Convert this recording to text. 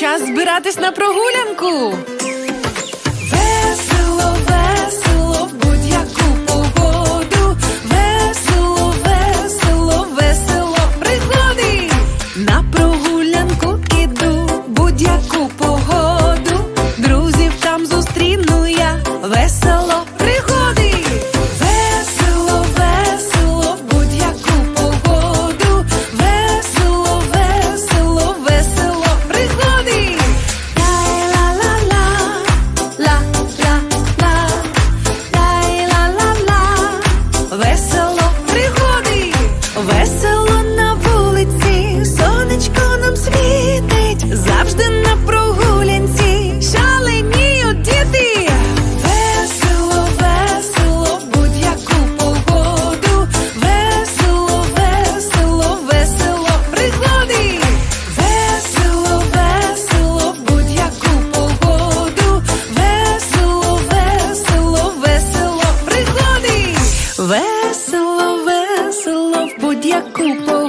Час збиратись на прогулянку. як купол.